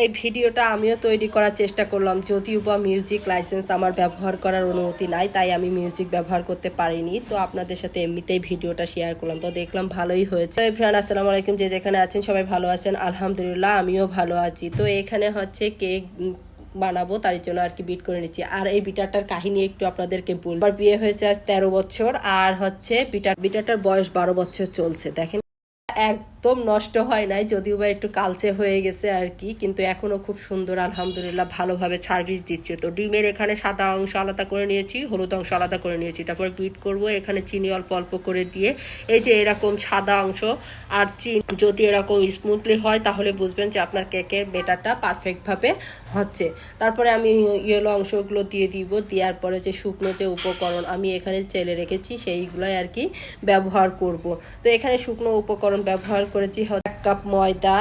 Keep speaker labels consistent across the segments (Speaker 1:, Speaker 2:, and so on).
Speaker 1: এই ভিডিওটা আমিও তৈরি করার চেষ্টা করলাম। যদিও বা মিউজিক লাইসেন্স আমার ব্যবহার করার অনুমতি নাই, তাই আমি মিউজিক ব্যবহার করতে পারিনি। তো আপনাদের সাথে এমনিতেই ভিডিওটা শেয়ার করলাম। তো দেখলাম ভালোই হয়েছে। ফ্রেন্ড আসসালামু আলাইকুম। যে যেখানে আছেন, সবাই ভালো আছেন? আলহামদুলিল্লাহ, আমিও ভালো আছি। তো এখানে হচ্ছে কেক বানাবো, তার জন্য আর কি বিট করে নিচ্ছি। আর এই বিটারটার কাহিনী একটু আপনাদেরকে বলব। আমার বিয়ে হয়েছে আজ তেরো বছর, আর হচ্ছে বিটার, বিটারটার বয়স বারো বছর চলছে। দেখেন একদম নষ্ট হয় নাই, যদিও বা একটু কালচে হয়ে গেছে আর কি, কিন্তু এখনও খুব সুন্দর, আলহামদুলিল্লাহ, ভালোভাবে সার্ভিস দিচ্ছে। তো ডিমের এখানে সাদা অংশ আলাদা করে নিয়েছি, হলুদ অংশ আলাদা করে নিয়েছি। তারপর বিট করব, এখানে চিনি অল্প অল্প করে দিয়ে। এই যে এরকম সাদা অংশ আর চিনি, যদি এরকম স্মুথলি হয়, তাহলে বুঝবেন যে আপনার কেকের বেটারটা পারফেক্টভাবে হচ্ছে। তারপরে আমি ইয়েলো অংশগুলো দিয়ে দিব, দেওয়ার পরে যে শুকনো যে উপকরণ আমি এখানে চেলে রেখেছি, সেইগুলোই আর কি ব্যবহার করব। তো এখানে শুকনো উপকরণ ব্যবহার করেছি এক কাপ ময়দা,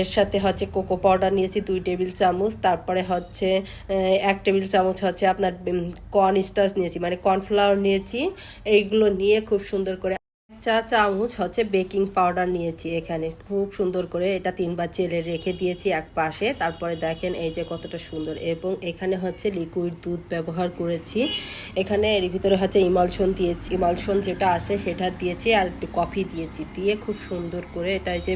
Speaker 1: এর সাথে হচ্ছে কোকো পাউডার নিয়েছি, দুই টেবিল চামচ। তারপরে হচ্ছে এক টেবিল চামচ হচ্ছে আপনার কর্ন স্টাচ নিয়েছি মানে কর্নফ্লাওয়ার নিয়েছি। এইগুলো নিয়ে খুব সুন্দর করে চা চামচ হচ্ছে বেকিং পাউডার নিয়েছি এখানে। খুব সুন্দর করে এটা তিনবার চেলে রেখে দিয়েছি এক পাশে। তারপরে দেখেন এই যে কতটা সুন্দর। এবং এখানে হচ্ছে লিকুইড দুধ ব্যবহার করেছি। এখানে এর ভিতরে হচ্ছে ইমালশন দিয়েছি। ইমালশন যেটা আছে সেটা দিয়েছি আর একটু কফি দিয়েছি। দিয়ে খুব সুন্দর করে এটা যে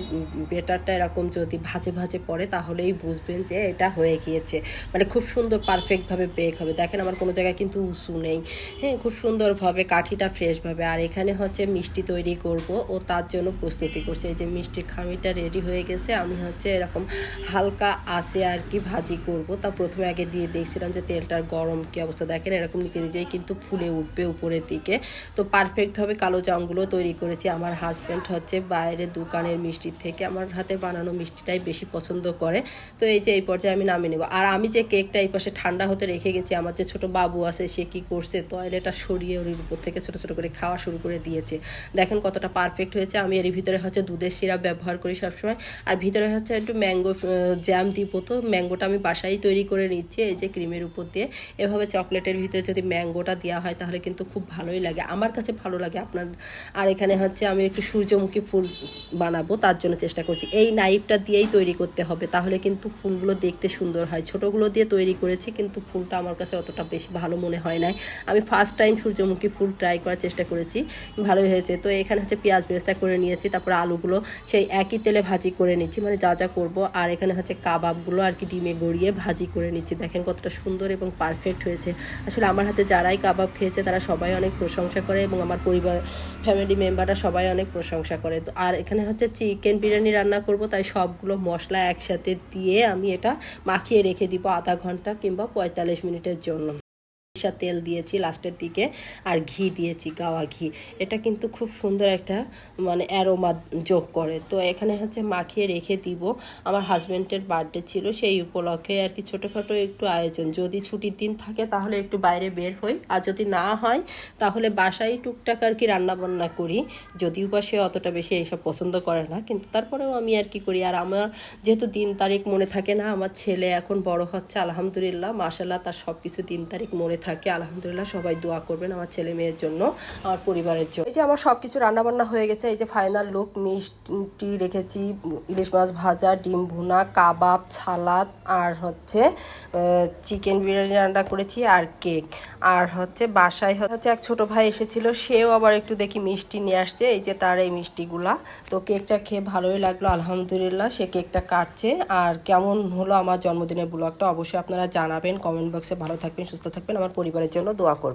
Speaker 1: বেটারটা এরকম যদি ভাজে ভাজে পড়ে তাহলেই বুঝবেন যে এটা হয়ে গিয়েছে। মানে খুব সুন্দর পারফেক্টভাবে বেক হবে। দেখেন আমার কোনো জায়গায় কিন্তু উঁচু নেই। হ্যাঁ খুব সুন্দরভাবে কাঠিটা ফ্রেশভাবে আর এখানে হচ্ছে মিষ্টি তৈরি করব ও তার জন্য প্রস্তুতি করছে। এই যে মিষ্টির খামিটা রেডি হয়ে গেছে, আমি হচ্ছে এরকম হালকা আছে আর কি ভাজি করব। তা প্রথমে আগে দিয়ে দেখছিলাম যে তেলটার গরম কি অবস্থা। দেখেন এরকম নিচে নিজেই কিন্তু ফুলে উঠবে উপরের দিকে। তো পারফেক্টভাবে কালো জামগুলো তৈরি করেছি। আমার হাজব্যান্ড হচ্ছে বাইরে দোকানের মিষ্টির থেকে আমার হাতে বানানো মিষ্টিটাই বেশি পছন্দ করে। তো এই যে এই পর্যায়ে আমি নামিয়ে নেব। আর আমি যে কেকটা এই পাশে ঠান্ডা হতে রেখে গেছি, আমার যে ছোট বাবু আছে সে কি করছে টয়লেটটা সরিয়ে ওর উপর থেকে ছোট ছোট করে খাওয়া শুরু করে দিয়েছে। দেখেন কতটা পারফেক্ট হয়েছে। আমি এর ভিতরে হচ্ছে দুধের সিরাপ ব্যবহার করি সবসময়। আর ভিতরে হচ্ছে একটু ম্যাঙ্গো জ্যাম দিব তো। ম্যাঙ্গোটা আমি বাসায় তৈরি করে নিচ্ছি, এই যে ক্রিমের উপর দিয়ে। এভাবে চকলেটের ভিতরে যদি ম্যাঙ্গোটা দেওয়া হয়, তাহলে কিন্তু খুব ভালোই লাগে। আমার কাছে ভালো লাগে আপনার, আর এখানে হচ্ছে আমি একটু সূর্যমুখী ফুল বানাবো, তার জন্য চেষ্টা করছি। এই নাইফটা দিয়েই তৈরি করতে হবে, তাহলে কিন্তু ফুলগুলো দেখতে সুন্দর হয়। ছোটোগুলো দিয়ে তৈরি করেছি, কিন্তু ফুলটা আমার কাছে অতটা বেশি ভালো মনে হয় নাই। আমি ফার্স্ট টাইম সূর্যমুখী ফুল ট্রাই করার চেষ্টা করেছি, ভালোই হয়েছে। তো এখানে হচ্ছে পেঁয়াজ বেরেস্তা করে নিয়েছি, তারপর আলুগুলো সেই একই তেলে ভাজি করে নিচ্ছি মানে যা যা করব। আর এখানে হচ্ছে কাবাবগুলো আর কি ডিমে গড়িয়ে ভাজি করে নিচ্ছি। দেখেন কতটা সুন্দর এবং পারফেক্ট হয়েছে। আসলে আমার হাতে যারাই কাবাব খেয়েছে, তারা সবাই অনেক প্রশংসা করে এবং আমার পরিবার ফ্যামিলি মেম্বাররা সবাই অনেক প্রশংসা করে। তো আর এখানে হচ্ছে চিকেন বিরিয়ানি রান্না করব, তাই সবগুলো মশলা একসাথে দিয়ে আমি এটা মাখিয়ে রেখে দিব আধা ঘণ্টা কিংবা পঁয়তাল্লিশ মিনিটের জন্য। সরিষার তেল দিয়েছি লাস্টের দিকে আর ঘি দিয়েছি, গাওয়া ঘি। এটা কিন্তু খুব সুন্দর একটা মানে অ্যারোমা যোগ করে। তো এখানে হচ্ছে মাখিয়ে রেখে দিব। আমার হাজব্যান্ডের বার্থডে ছিল সেই উপলক্ষে আর কি ছোটোখাটো একটু আয়োজন। যদি ছুটির দিন থাকে তাহলে একটু বাইরে বের হই। আর যদি না হয় তাহলে বাসায় টুকটাক আর কি রান্না বান্না করি। যদিও বা সে অতটা বেশি এইসব পছন্দ করে না, কিন্তু তারপরেও আমি আর কি করি। আর আমার যেহেতু দিন তারিখ মনে থাকে না, আমার ছেলে এখন বড় হচ্ছে, আলহামদুলিল্লাহ মাসাল্লাহ তার সব কিছু দিন তারিখ মনে থাকে আলহামদুলিল্লাহ সবাই দোয়া করবেন আমার ছেলে মেয়ের জন্য আমার পরিবারের জন্য। এই যে আমার সব কিছু রান্নাবান্না হয়ে গেছে, এই যে ফাইনাল লুক মিষ্টি রেখেছি, ইলিশ মাছ ভাজা, ডিম ভুনা, কাবাব ছালাদ আর হচ্ছে চিকেন বিরিয়ানি রান্না করেছি, আর কেক আর হচ্ছে বাসায় হচ্ছে এক ছোট ভাই এসেছিল, সেও আবার একটু দেখি মিষ্টি নিয়ে আসছে, এই যে তার এই মিষ্টিগুলা। তো কেকটা খেয়ে ভালোই লাগল, আলহামদুলিল্লাহ, সে কেকটা কাটছে। আর কেমন হলো আমার জন্মদিনের ব্লগটা অবশ্যই আপনারা জানাবেন কমেন্ট বক্সে ভালো থাকবেন, সুস্থ থাকবেন, আমার পরিবারের জন্য দোয়া করবেন